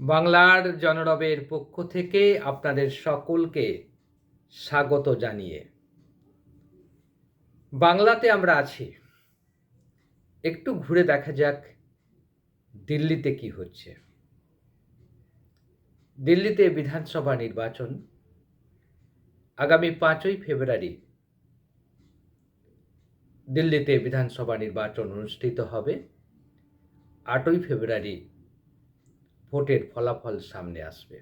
বাংলার জনরবের পক্ষ থেকে আপনাদের সকলকে স্বাগত জানিয়ে। বাংলাতে আমরা আছি। একটু ঘুরে দেখা যাক দিল্লিতে কি হচ্ছে। দিল্লিতে বিধানসভা নির্বাচন আগামী পাঁচই ফেব্রুয়ারি দিল্লিতে বিধানসভা নির্বাচন অনুষ্ঠিত হবে। আটই ফেব্রুয়ারি ভোটের ফলাফল সামনে আসবে।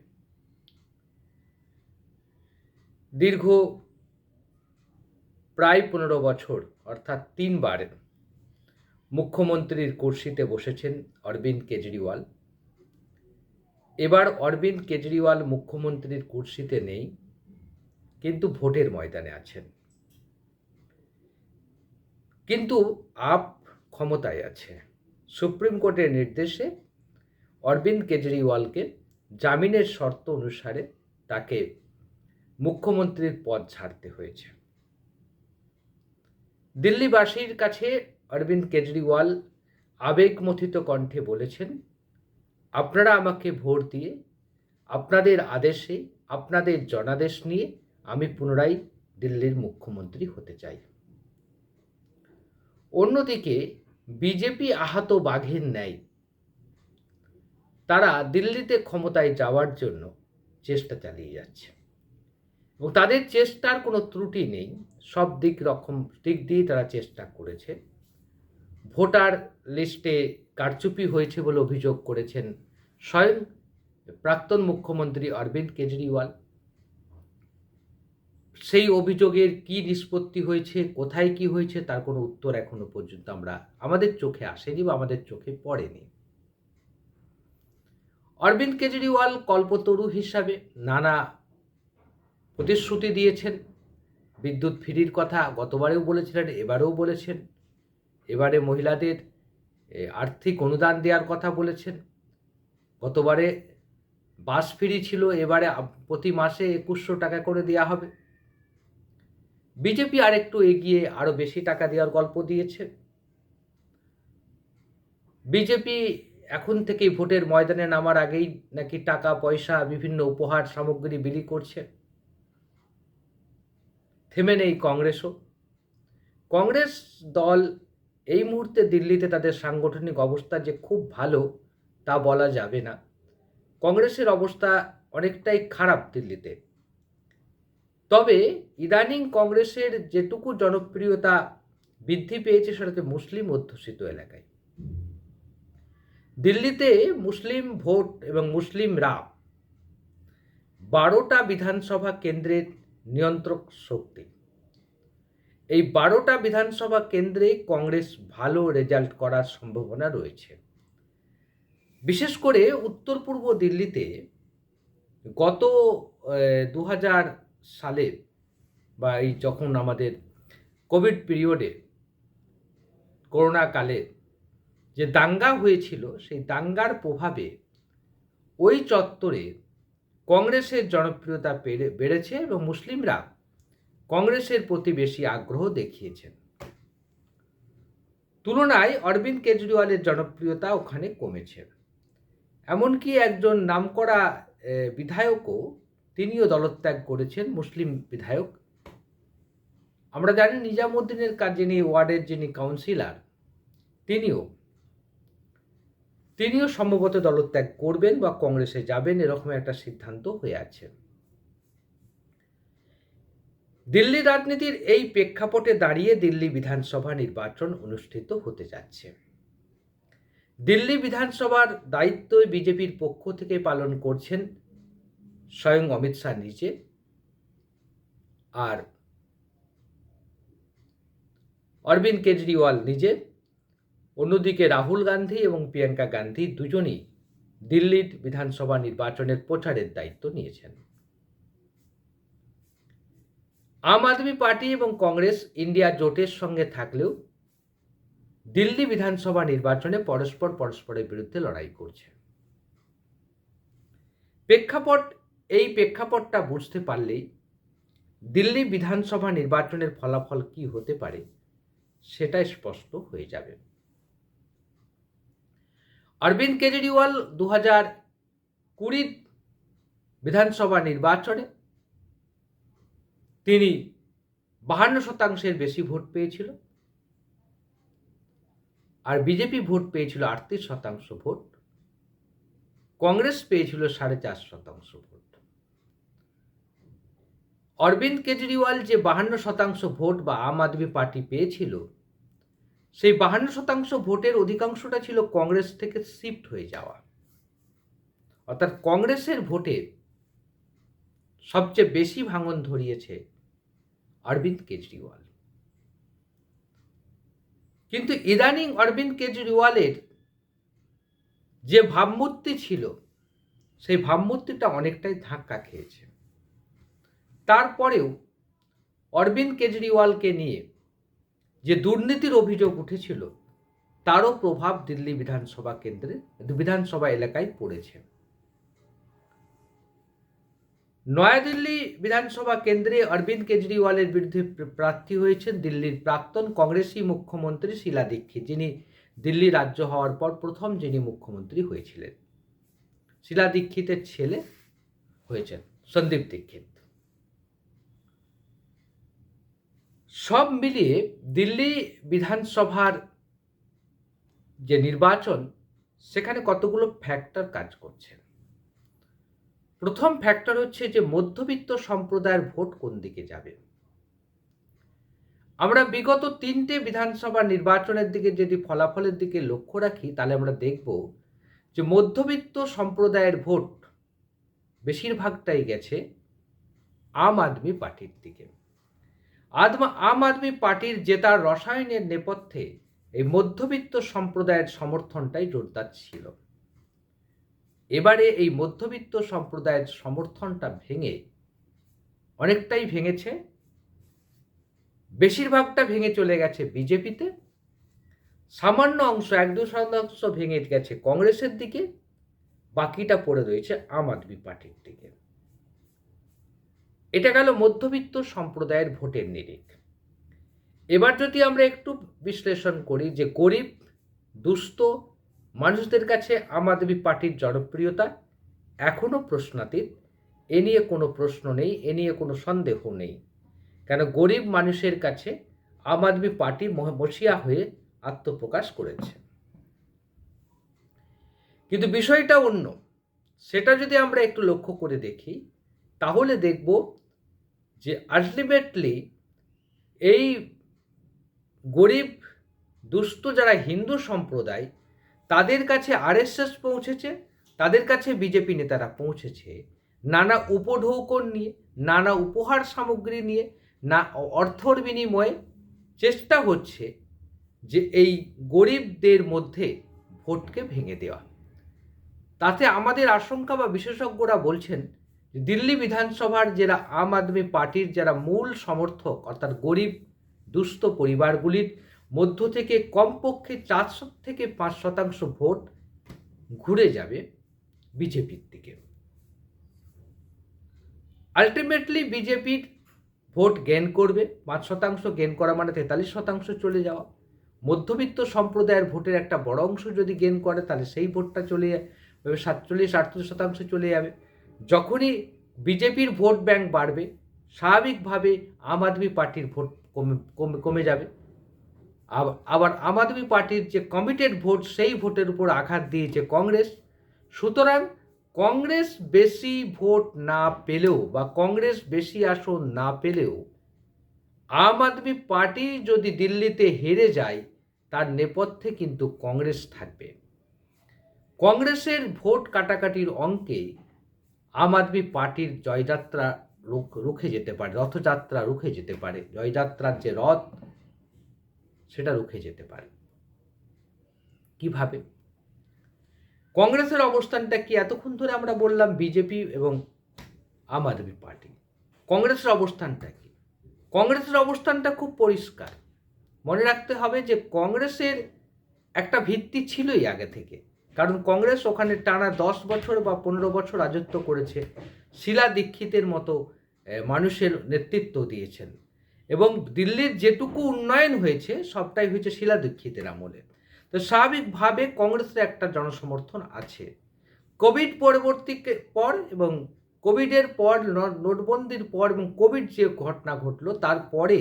দীর্ঘ প্রায় পনেরো বছর, অর্থাৎ তিনবার, মুখ্যমন্ত্রীর কুর্সিতে বসেছেন অরবিন্দ কেজরিওয়াল। এবার অরবিন্দ কেজরিওয়াল মুখ্যমন্ত্রীর কুর্সিতে নেই, কিন্তু ভোটের ময়দানে আছেন। কিন্তু আপ ক্ষমতায় আছে। সুপ্রিম কোর্টের নির্দেশে অরবিন্দ কেজরিওয়ালকে জামিনের শর্ত অনুসারে তাকে মুখ্যমন্ত্রীর পদ ছাড়তে হয়েছে। দিল্লিবাসীর কাছে অরবিন্দ কেজরিওয়াল আবেগমথিত কণ্ঠে বলেছেন, আপনারা আমাকে ভোট দিয়ে আপনাদের আদেশে, আপনাদের জনাদেশ নিয়ে আমি পুনরায় দিল্লির মুখ্যমন্ত্রী হতে চাই। অন্যদিকে বিজেপি আহত বাঘের ন্যায় তারা দিল্লিতে ক্ষমতায় যাওয়ার জন্য চেষ্টা চালিয়ে যাচ্ছে। এবং তাদের চেষ্টার কোনো ত্রুটি নেই। সব দিক রকম, দিক দিয়ে তারা চেষ্টা করেছে। ভোটার লিস্টে কারচুপি হয়েছে বলে অভিযোগ করেছেন স্বয়ং প্রাক্তন মুখ্যমন্ত্রী অরবিন্দ কেজরিওয়াল। সেই অভিযোগের কি নিষ্পত্তি হয়েছে, কোথায় কি হয়েছে, তার কোনো উত্তর এখনও পর্যন্ত আমরা, আমাদের চোখে আসেনি বা আমাদের চোখে পড়েনি। অরবিন্দ কেজরিওয়াল কল্পতরু হিসাবে নানা প্রতিশ্রুতি দিয়েছেন। বিদ্যুৎ ফ্রির কথা গতবারেও বলেছিলেন, এবারেও বলেছেন। এবারে মহিলাদের আর্থিক অনুদান দেওয়ার কথা বলেছেন। গতবারে বাস ফ্রি ছিল, এবারে প্রতি মাসে একুশশো টাকা করে দেওয়া হবে। বিজেপি আর একটু এগিয়ে আরও বেশি টাকা দেওয়ার গল্প দিয়েছে। বিজেপি এখন থেকেই ভোটের ময়দানে নামার আগেই নাকি টাকা, পয়সা, বিভিন্ন উপহার, সামগ্রী বিলি করছে? থেমে নেই কংগ্রেসও। কংগ্রেস দল এই মুহূর্তে দিল্লিতে তাদের সাংগঠনিক অবস্থা যে খুব ভালো, তা বলা যাবে না। কংগ্রেসের অবস্থা অনেকটাই খারাপ দিল্লিতে। তবে ইদানিং কংগ্রেসের যেটুকু জনপ্রিয়তা বৃদ্ধি পেয়েছে সেটাতে মুসলিম অধ্যুষিত এলাকায়। দিল্লিতে মুসলিম ভোট এবং মুসলিমরা বারোটা বিধানসভা কেন্দ্রের নিয়ন্ত্রক শক্তি। এই বারোটা বিধানসভা কেন্দ্রে কংগ্রেস ভালো রেজাল্ট করার সম্ভাবনা রয়েছে। বিশেষ করে উত্তর পূর্ব দিল্লিতে গত দু সালে বা এই যখন আমাদের কোভিড পিরিয়ডে করোনা কালে যে দাঙ্গা হয়েছিল, সেই দাঙ্গার প্রভাবে ওই চত্বরে কংগ্রেসের জনপ্রিয়তা বেড়ে, বেড়েছে এবং মুসলিমরা কংগ্রেসের প্রতি বেশি আগ্রহ দেখিয়েছেন। তুলনায় অরবিন্দ কেজরিওয়ালের জনপ্রিয়তা ওখানে কমেছে। এমনকি একজন নামকরা বিধায়কও তিনিও দলত্যাগ করেছেন, মুসলিম বিধায়ক। আমরা জানি নিজামুদ্দিনের কাজ যিনি ওয়ার্ডের যিনি কাউন্সিলর, তিনিও তিনিও সম্ভবত দলত্যাগ করবেন বা কংগ্রেসে যাবেন, এরকম একটা সিদ্ধান্ত হয়ে আছে। দিল্লি রাজনীতির এই প্রেক্ষাপটে দাঁড়িয়ে দিল্লি বিধানসভা নির্বাচন অনুষ্ঠিত হতে যাচ্ছে। দিল্লি বিধানসভার দায়িত্ব বিজেপির পক্ষ থেকে পালন করছেন স্বয়ং অমিত শাহ নিজে আর অরবিন্দ কেজরিওয়াল নিজে। অন্যদিকে রাহুল গান্ধী এবং প্রিয়াঙ্কা গান্ধী দুজনই দিল্লির বিধানসভা নির্বাচনের প্রচারের দায়িত্ব নিয়েছেন। আম আদমি পার্টি এবং কংগ্রেস ইন্ডিয়া জোটের সঙ্গে থাকলেও দিল্লি বিধানসভা নির্বাচনে পরস্পর পরস্পরের বিরুদ্ধে লড়াই করছে। প্রেক্ষাপট, এই প্রেক্ষাপটটা বুঝতে পারলেই দিল্লি বিধানসভা নির্বাচনের ফলাফল কি হতে পারে সেটাই স্পষ্ট হয়ে যাবে। অরবিন্দ কেজরিওয়াল দু হাজার কুড়ি বিধানসভা নির্বাচনে তিনি বাহান্ন শতাংশের বেশি ভোট পেয়েছিল আর বিজেপি ভোট পেয়েছিল আটত্রিশ শতাংশ ভোট, কংগ্রেস পেয়েছিল সাড়ে চার শতাংশ ভোট। অরবিন্দ কেজরিওয়াল যে বাহান্ন শতাংশ ভোট বা আম আদমি পার্টি পেয়েছিল সেই বাহান্ন শতাংশ ভোটের অধিকাংশটা ছিল কংগ্রেস থেকে শিফট হয়ে যাওয়া। অর্থাৎ কংগ্রেসের ভোটে সবচেয়ে বেশি ভাঙন ধরিয়েছে অরবিন্দ কেজরিওয়াল। কিন্তু ইদানিং অরবিন্দ কেজরিওয়ালের যে ভাবমূর্তি ছিল, সেই ভাবমূর্তিটা অনেকটাই ধাক্কা খেয়েছে। তারপরেও অরবিন্দ কেজরিওয়ালকে নিয়ে যে দুর্নীতির অভিযোগ উঠেছিল, তারও প্রভাব দিল্লি বিধানসভা কেন্দ্রে, বিধানসভা এলাকায় পড়েছে। নয়াদিল্লি বিধানসভা কেন্দ্রে অরবিন্দ কেজরিওয়ালের বিরুদ্ধে প্রার্থী হয়েছেন দিল্লির প্রাক্তন কংগ্রেসি মুখ্যমন্ত্রী শিলা দীক্ষিত, যিনি দিল্লি রাজ্য হওয়ার পর প্রথম যিনি মুখ্যমন্ত্রী হয়েছিলেন। শিলা দীক্ষিতের ছেলে হয়েছেন সন্দীপ দীক্ষিত। সব মিলিয়ে দিল্লি বিধানসভার যে নির্বাচন, সেখানে কতগুলো ফ্যাক্টর কাজ করছে? প্রথম ফ্যাক্টর হচ্ছে যে মধ্যবিত্ত সম্প্রদায়ের ভোট কোন দিকে যাবে? আমরা বিগত তিনটে বিধানসভা নির্বাচনের দিকে যদি ফলাফলের দিকে লক্ষ্য রাখি, তাহলে আমরা দেখব যে মধ্যবিত্ত সম্প্রদায়ের ভোট বেশিরভাগটাই গেছে আম আদমি পার্টির দিকে। আদমা আম আদমি পার্টির জেতার রসায়নের নেপথ্যে এই মধ্যবিত্ত সম্প্রদায়ের সমর্থনটাই জোরদার ছিল। এবারে এই মধ্যবিত্ত সম্প্রদায়ের সমর্থনটা ভেঙে অনেকটাই ভেঙেছে। বেশিরভাগটা ভেঙে চলে গেছে বিজেপিতে। সামান্য অংশ, এক দু শতাংশ ভেঙে গেছে কংগ্রেসের দিকে। বাকিটা পড়ে রয়েছে আম আদমি পার্টির দিকে। এটা গেল মধ্যবিত্ত সম্প্রদায়ের ভোটের নিরিখ। এবার যদি আমরা একটু বিশ্লেষণ করি যে গরিব, দুস্থ মানুষদের কাছে আম আদমি পার্টির জনপ্রিয়তা এখনও প্রশ্নাতীত, এ নিয়ে কোনো প্রশ্ন নেই, এ নিয়ে কোনো সন্দেহ নেই। কেন গরিব মানুষের কাছে আম আদমি পার্টি মসিয়া হয়ে আত্মপ্রকাশ করেছে। কিন্তু বিষয়টা অন্য। সেটা যদি আমরা একটু লক্ষ্য করে দেখি, তাহলে দেখব যে আলটিমেটলি এই গরিব, দুস্থ যারা হিন্দু সম্প্রদায়, তাদের কাছে আরএসএস পৌঁছেছে, তাদের কাছে বিজেপি নেতারা পৌঁছেছে নানা উপঢৌকন নিয়ে, নানা উপহার সামগ্রী নিয়ে, না অর্থর বিনিময়ে। চেষ্টা হচ্ছে যে এই গরিবদের মধ্যে ভোটকে ভেঙে দেওয়া। তাতে আমাদের আশঙ্কা বা বিশেষজ্ঞরা বলছেন দিল্লি বিধানসভার যারা আম আদমি পার্টির যারা মূল সমর্থক, অর্থাৎ গরিব, দুস্থ পরিবারগুলির মধ্য থেকে কমপক্ষে চারশো থেকে পাঁচ শতাংশ ভোট ঘুরে যাবে বিজেপির দিকে। আলটিমেটলি বিজেপির ভোট গেন করবে, পাঁচ শতাংশ গেন করা মানে তেতাল্লিশ শতাংশ চলে যাওয়া। মধ্যবিত্ত সম্প্রদায়ের ভোটের একটা বড় অংশ যদি গেন করে, তাহলে সেই ভোটটা চলে যাবে সাতচল্লিশ আটচল্লিশ শতাংশ চলে যাবে। যখনই বিজেপির ভোট ব্যাংক বাড়বে, স্বাভাবিকভাবে আম আদমি পার্টির ভোট কমে কমে কমে যাবে। আবার আম আদমি পার্টির যে কমিটেড ভোট, সেই ভোটের উপর আঘাত দিয়েছে কংগ্রেস। সুতরাং কংগ্রেস বেশি ভোট না পেলেও বা কংগ্রেস বেশি আসন না পেলেও আম আদমি পার্টি যদি দিল্লিতে হেরে যায়, তার নেপথ্যে কিন্তু কংগ্রেস থাকবে। কংগ্রেসের ভোট কাটাকাটির অঙ্কে আম আদমি পার্টির জয়যাত্রা রুখে যেতে পারে, রথযাত্রা রুখে যেতে পারে, জয়যাত্রার যে রথ, সেটা রুখে যেতে পারে। কীভাবে? কংগ্রেসের অবস্থানটা কি? এতক্ষণ ধরে আমরা বললাম বিজেপি এবং আম আদমি পার্টি। কংগ্রেসের অবস্থানটা কি? কংগ্রেসের অবস্থানটা খুব পরিষ্কার। মনে রাখতে হবে যে কংগ্রেসের একটা ভিত্তি ছিলই আগে থেকে। কারণ কংগ্রেস ওখানে টানা দশ বছর বা পনেরো বছর রাজত্ব করেছে, শিলা দীক্ষিতের মতো মানুষের নেতৃত্ব দিয়েছেন। এবং দিল্লির যেটুকু উন্নয়ন হয়েছে, সবটাই হয়েছে শিলা দীক্ষিতের আমলে। তো স্বাভাবিকভাবে কংগ্রেসের একটা জনসমর্থন আছে। কোভিড পরবর্তী পর এবং কোভিডের পর নোটবন্দির পর এবং কোভিড যে ঘটনা ঘটলো, তারপরে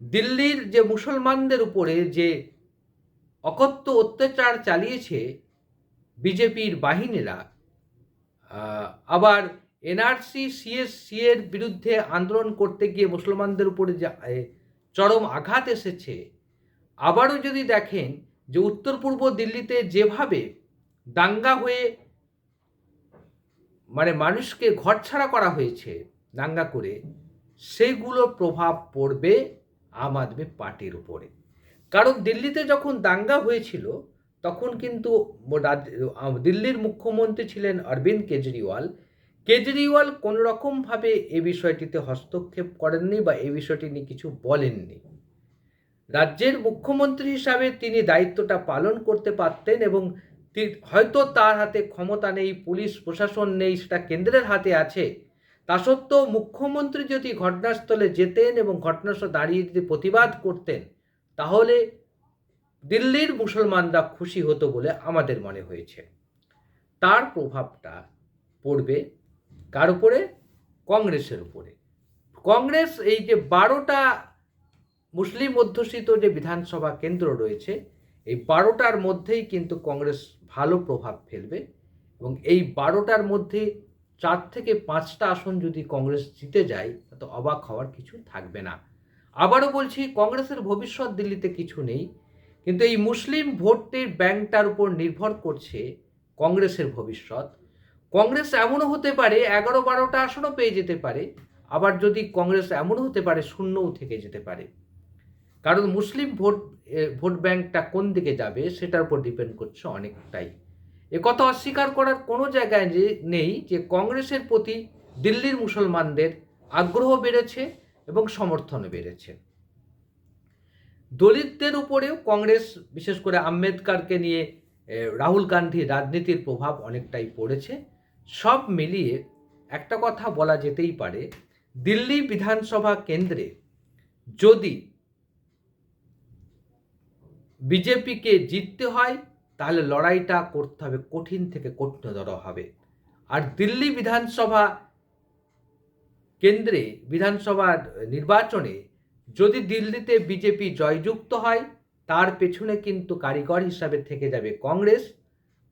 দিল্লির যে মুসলমানদের উপরে যে অকথ্য অত্যাচার চালিয়েছে বিজেপির বাহিনীরা আবার এনআরসি, সিএসসি এর বিরুদ্ধে আন্দোলন করতে গিয়ে মুসলমানদের উপরে যে চরম আঘাত এসেছে, আবারও যদি দেখেন যে উত্তর পূর্ব দিল্লিতে যেভাবে দাঙ্গা হয়ে মানে মানুষকে ঘরছাড়া করা হয়েছে দাঙ্গা করে সেগুলোর প্রভাব পড়বে আম আদমি পার্টির উপরে। কারণ দিল্লিতে যখন দাঙ্গা হয়েছিল তখন কিন্তু দিল্লির মুখ্যমন্ত্রী ছিলেন অরবিন্দ কেজরিওয়াল। কেজরিওয়াল কোনো রকমভাবে এ বিষয়টিতে হস্তক্ষেপ করেননি বা এই বিষয়টি নিয়ে কিছু বলেননি। রাজ্যের মুখ্যমন্ত্রী হিসাবে তিনি দায়িত্বটা পালন করতে পারতেন এবং হয়তো তার হাতে ক্ষমতা নেই, পুলিশ, প্রশাসন নেই, সেটা কেন্দ্রের হাতে আছে। তা সত্ত্বেও মুখ্যমন্ত্রী যদি ঘটনাস্থলে যেতেন এবং ঘটনাস্থলে দাঁড়িয়ে যদি প্রতিবাদ করতেন, তাহলে দিল্লির মুসলমানরা খুশি হতো বলে আমাদের মনে হয়েছে। তার প্রভাবটা পড়বে কার উপরে? কংগ্রেসের উপরে। কংগ্রেস এই যে বারোটা মুসলিম অধ্যুষিত যে বিধানসভা কেন্দ্র রয়েছে, এই বারোটার মধ্যেই কিন্তু কংগ্রেস ভালো প্রভাব ফেলবে এবং এই বারোটার মধ্যে চার থেকে পাঁচটা আসন যদি কংগ্রেস জিতে যায় তো অবাক হওয়ার কিছু থাকবে না। আবারও বলছি, কংগ্রেসের ভবিষ্যৎ দিল্লিতে কিছু নেই। কিন্তু এই মুসলিম ভোটের ব্যাংকটার উপর নির্ভর করছে কংগ্রেসের ভবিষ্যৎ। কংগ্রেস এমনও হতে পারে, এগারো বারোটা আসনও পেয়ে যেতে পারে, আবার যদি কংগ্রেস এমনও হতে পারে, শূন্যও থেকে যেতে পারে। কারণ মুসলিম ভোট ভোট ব্যাংকটা কোন দিকে যাবে সেটার উপর ডিপেন্ড করছে অনেকটাই। এ কথা অস্বীকার করার কোনো জায়গায় যে, নেই যে, কংগ্রেসের প্রতি দিল্লির মুসলমানদের আগ্রহ বেড়েছে এবং সমর্থন বেড়েছে। দলিতদের উপরেও কংগ্রেস, বিশেষ করে আম্বেদকারকে নিয়ে রাহুল গান্ধীর রাজনীতির প্রভাব অনেকটাই পড়েছে। সব মিলিয়ে একটা কথা বলা যেতেই পারে, দিল্লি বিধানসভা কেন্দ্রে যদি বিজেপিকে জিততে হয়, তাহলে লড়াইটা করতে হবে, কঠিন থেকে কঠিনতর হবে। আর দিল্লি বিধানসভা কেন্দ্রে বিধানসভা নির্বাচনে যদি দিল্লিতে বিজেপি জয়যুক্ত হয়, তার পেছনে কিন্তু কারিগর হিসাবে থেকে যাবে কংগ্রেস।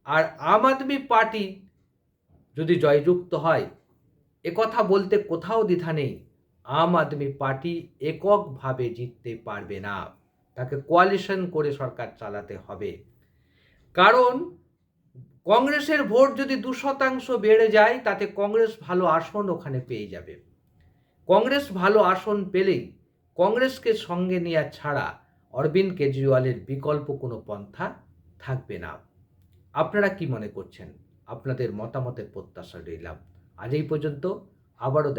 আর আম আদমি পার্টি যদি জয়যুক্ত হয় একথা বলতে কোথাও দ্বিধা নেই। আম আদমি পার্টি এককভাবে জিততে পারবে না। তাকে কোয়ালিশন করে সরকার চালাতে হবে। কারণ, কংগ্রেসের ভোট যদি দু শতাংশ বেড়ে যায়, তাতে কংগ্রেস ভালো আসন ওখানে পেয়ে যাবে। কংগ্রেস ভালো আসন পেলেই কংগ্রেসকে সঙ্গে নেওয়া ছাড়া অরবিন্দ কেজরিওয়ালের বিকল্প কোনো পন্থা থাকবে না। আপনারা কি মনে করছেন? আপনাদের মতামতের প্রত্যাশা রইলাম। আজ এই পর্যন্ত। আবারও